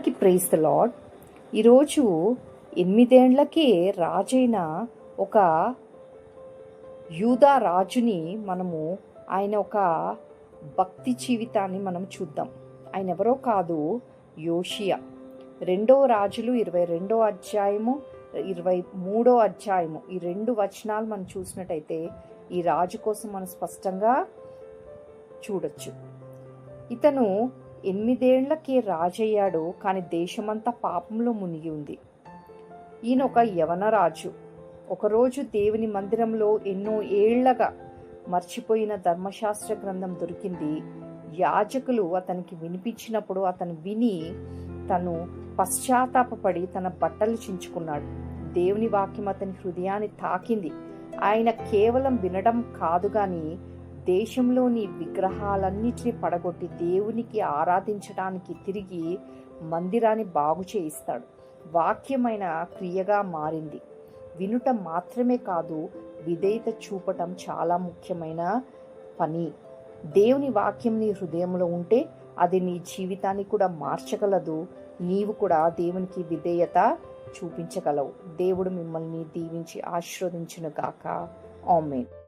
అందరికీ praise the lord ఈరోజు ఎనిమిదేండ్లకే రాజైన ఒక యూదా రాజుని మనము ఆయన ఒక భక్తి జీవితాన్ని మనం చూద్దాం. ఆయన ఎవరో కాదు యోషియా. రెండో రాజులు ఇరవై రెండో అధ్యాయము ఇరవై మూడో అధ్యాయము. ఈ రెండు వచనాలు మనం చూసినట్టయితే ఈ రాజు కోసం మనం స్పష్టంగా చూడొచ్చు. ఇతను ఎనిమిదేళ్ళకి రాజయ్యాడు కానీ దేశమంతా పాపంలో మునిగి ఉంది. ఈయన ఒక యవన రాజు ఒకరోజు దేవుని మందిరంలో ఎన్నో ఏళ్ళగా మర్చిపోయిన ధర్మశాస్త్ర గ్రంథం దొరికింది. యాజకులు అతనికి వినిపించినప్పుడు అతను విని తను పశ్చాత్తాపపడి తన బట్టలు చించుకున్నాడు. దేవుని వాక్యం అతని హృదయాన్ని తాకింది. ఆయన కేవలం వినడం కాదు కానీ దేశంలోని విగ్రహాలన్నిటిని పడగొట్టి దేవునికి ఆరాధించడానికి తిరిగి మందిరాన్ని బాగు చేయిస్తాడు. వాక్యమైన క్రియగా మారింది. వినుట మాత్రమే కాదు విధేయత చూపటం చాలా ముఖ్యమైన పని. దేవుని వాక్యం నీ హృదయంలో ఉంటే అది నీ జీవితాన్ని కూడా మార్చగలదు. నీవు కూడా దేవునికి విధేయత చూపించగలవు. దేవుడు మిమ్మల్ని దీవించి ఆశీర్వదించును గాక. ఆమెన్.